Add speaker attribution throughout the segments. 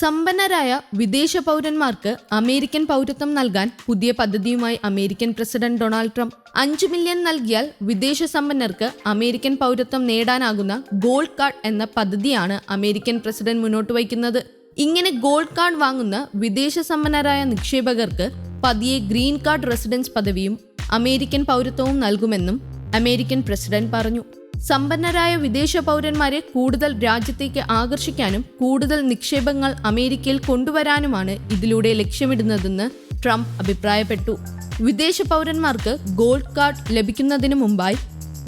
Speaker 1: സമ്പന്നരായ വിദേശ പൗരന്മാർക്ക് അമേരിക്കൻ പൗരത്വം നൽകാൻ പുതിയ പദ്ധതിയുമായി അമേരിക്കൻ പ്രസിഡന്റ് ഡൊണാൾഡ് ട്രംപ്. അഞ്ചു മില്യൺ നൽകിയാൽ വിദേശ സമ്പന്നർക്ക് അമേരിക്കൻ പൗരത്വം നേടാനാകുന്ന ഗോൾഡ് കാർഡ് എന്ന പദ്ധതിയാണ് അമേരിക്കൻ പ്രസിഡന്റ് മുന്നോട്ട് വയ്ക്കുന്നത്. ഇങ്ങനെ ഗോൾഡ് കാർഡ് വാങ്ങുന്ന വിദേശ സമ്പന്നരായ നിക്ഷേപകർക്ക് പതിയെ ഗ്രീൻ കാർഡ് റെസിഡൻസ് പദവിയും അമേരിക്കൻ പൗരത്വവും നൽകുമെന്നും അമേരിക്കൻ പ്രസിഡന്റ് പറഞ്ഞു. സമ്പന്നരായ വിദേശ പൗരന്മാരെ കൂടുതൽ രാജ്യത്തേക്ക് ആകർഷിക്കാനും കൂടുതൽ നിക്ഷേപങ്ങൾ അമേരിക്കയിൽ കൊണ്ടുവരാനുമാണ് ഇതിലൂടെ ലക്ഷ്യമിടുന്നതെന്ന് ട്രംപ് അഭിപ്രായപ്പെട്ടു. വിദേശ പൗരന്മാർക്ക് ഗോൾഡ് കാർഡ് ലഭിക്കുന്നതിന് മുമ്പായി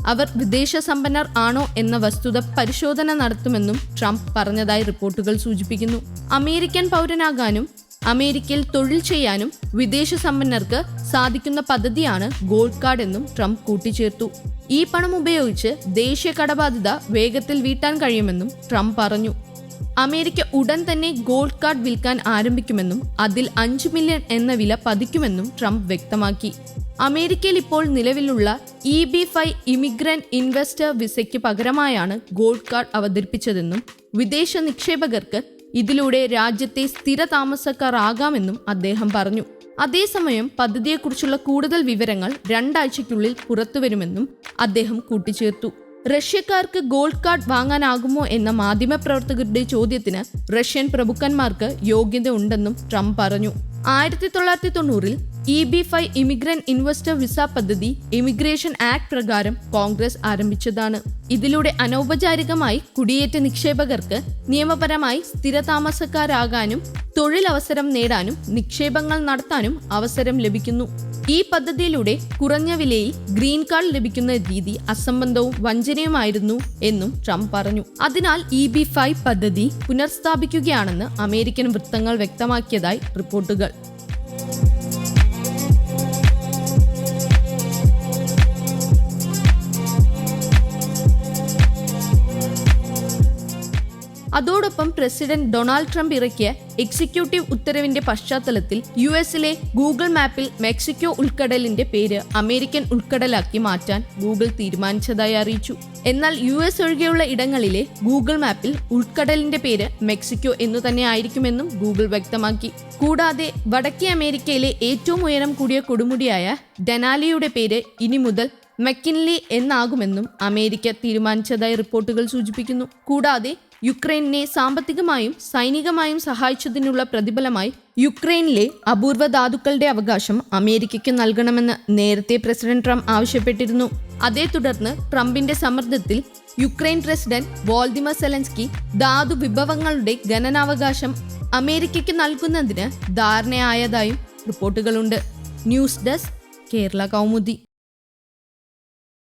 Speaker 1: അവർ വിദേശ സമ്പന്നർ ആണോ എന്ന വസ്തുത പരിശോധന നടത്തുമെന്നും ട്രംപ് പറഞ്ഞതായി റിപ്പോർട്ടുകൾ സൂചിപ്പിക്കുന്നു. അമേരിക്കൻ പൗരനാകാനും അമേരിക്കയിൽ തൊഴിൽ ചെയ്യാനും വിദേശ സമ്പന്നർക്ക് സാധിക്കുന്ന പദ്ധതിയാണ് ഗോൾഡ് കാർഡ് എന്നും ട്രംപ് കൂട്ടിച്ചേർത്തു. ഈ പണം ഉപയോഗിച്ച് ദേശീയ കടബാധ്യത വേഗത്തിൽ വീട്ടാൻ കഴിയുമെന്നും ട്രംപ് പറഞ്ഞു. അമേരിക്ക ഉടൻ തന്നെ ഗോൾഡ് കാർഡ് വിൽക്കാൻ ആരംഭിക്കുമെന്നും അതിൽ അഞ്ച് മില്യൺ എന്ന വില പതിക്കുമെന്നും ട്രംപ് വ്യക്തമാക്കി. അമേരിക്കയിൽ ഇപ്പോൾ നിലവിലുള്ള E B five immigrant investor വിസയ്ക്ക് പകരമായാണ് ഗോൾഡ് കാർഡ് അവതരിപ്പിച്ചതെന്നും വിദേശ നിക്ഷേപകർക്ക് ഇതിലൂടെ രാജ്യത്തെ സ്ഥിര താമസക്കാരാകാമെന്നും അദ്ദേഹം പറഞ്ഞു. അതേസമയം പദ്ധതിയെക്കുറിച്ചുള്ള കൂടുതൽ വിവരങ്ങൾ രണ്ടാഴ്ചയ്ക്കുള്ളിൽ പുറത്തുവരുമെന്നും അദ്ദേഹം കൂട്ടിച്ചേർത്തു. റഷ്യക്കാർക്ക് ഗോൾഡ് കാർഡ് വാങ്ങാനാകുമോ എന്ന മാധ്യമപ്രവർത്തകരുടെ ചോദ്യത്തിന് റഷ്യൻ പ്രഭുക്കന്മാർക്ക് യോഗ്യത ഉണ്ടെന്നും ട്രംപ് പറഞ്ഞു. ആയിരത്തി തൊള്ളായിരത്തി തൊണ്ണൂറിൽ E B five immigrant investor visa പദ്ധതി ഇമിഗ്രേഷൻ ആക്ട് പ്രകാരം കോൺഗ്രസ് ആരംഭിച്ചതാണ്. ഇതിലൂടെ അനൗപചാരികമായി കുടിയേറ്റ നിക്ഷേപകർക്ക് നിയമപരമായി സ്ഥിരതാമസക്കാരാകാനും തൊഴിലവസരം നേടാനും നിക്ഷേപങ്ങൾ നടത്താനും അവസരം ലഭിക്കുന്നു. ഈ പദ്ധതിയിലൂടെ കുറഞ്ഞ വിലയിൽ ഗ്രീൻ കാർഡ് ലഭിക്കുന്ന രീതി അസംബന്ധവും വഞ്ചനയുമായിരുന്നു എന്നും ട്രംപ് പറഞ്ഞു. അതിനാൽ ഇ ബി ഫൈവ് പദ്ധതി പുനഃസ്ഥാപിക്കുകയാണെന്ന് അമേരിക്കൻ വൃത്തങ്ങൾ വ്യക്തമാക്കിയതായി റിപ്പോർട്ടുകൾ. അതോടൊപ്പം പ്രസിഡന്റ് ഡൊണാൾഡ് ട്രംപ് ഇറക്കിയ എക്സിക്യൂട്ടീവ് ഉത്തരവിന്റെ പശ്ചാത്തലത്തിൽ യു എസിലെ ഗൂഗിൾ മാപ്പിൽ മെക്സിക്കോ ഉൾക്കടലിന്റെ പേര് അമേരിക്കൻ ഉൾക്കടലാക്കി മാറ്റാൻ ഗൂഗിൾ തീരുമാനിച്ചതായി അറിയിച്ചു. എന്നാൽ യു എസ് ഒഴികെയുള്ള ഇടങ്ങളിലെ ഗൂഗിൾ മാപ്പിൽ ഉൾക്കടലിന്റെ പേര് മെക്സിക്കോ എന്നു തന്നെ ആയിരിക്കുമെന്നും ഗൂഗിൾ വ്യക്തമാക്കി. കൂടാതെ വടക്കേ അമേരിക്കയിലെ ഏറ്റവും ഉയരം കൂടിയ കൊടുമുടിയായ ഡെനാലിയുടെ പേര് ഇനി മുതൽ മെക്കിൻലി എന്നാകുമെന്നും അമേരിക്ക തീരുമാനിച്ചതായി റിപ്പോർട്ടുകൾ സൂചിപ്പിക്കുന്നു. കൂടാതെ യുക്രൈനെ സാമ്പത്തികമായും സൈനികമായും സഹായിച്ചതിനുള്ള പ്രതിഫലമായി യുക്രൈനിലെ അപൂർവ ധാതുക്കളുടെ അവകാശം അമേരിക്കയ്ക്ക് നൽകണമെന്ന് നേരത്തെ പ്രസിഡന്റ് ട്രംപ് ആവശ്യപ്പെട്ടിരുന്നു. അതേ തുടർന്ന് ട്രംപിന്റെ സമ്മർദ്ദത്തിൽ യുക്രൈൻ പ്രസിഡന്റ് വോൾദിമർ സെലൻസ്കി ധാതു വിഭവങ്ങളുടെ ഖനനാവകാശം അമേരിക്കയ്ക്ക് നൽകുന്നതിന് ധാരണയായതായും റിപ്പോർട്ടുകളുണ്ട്. News desk Kerala Kaumudi.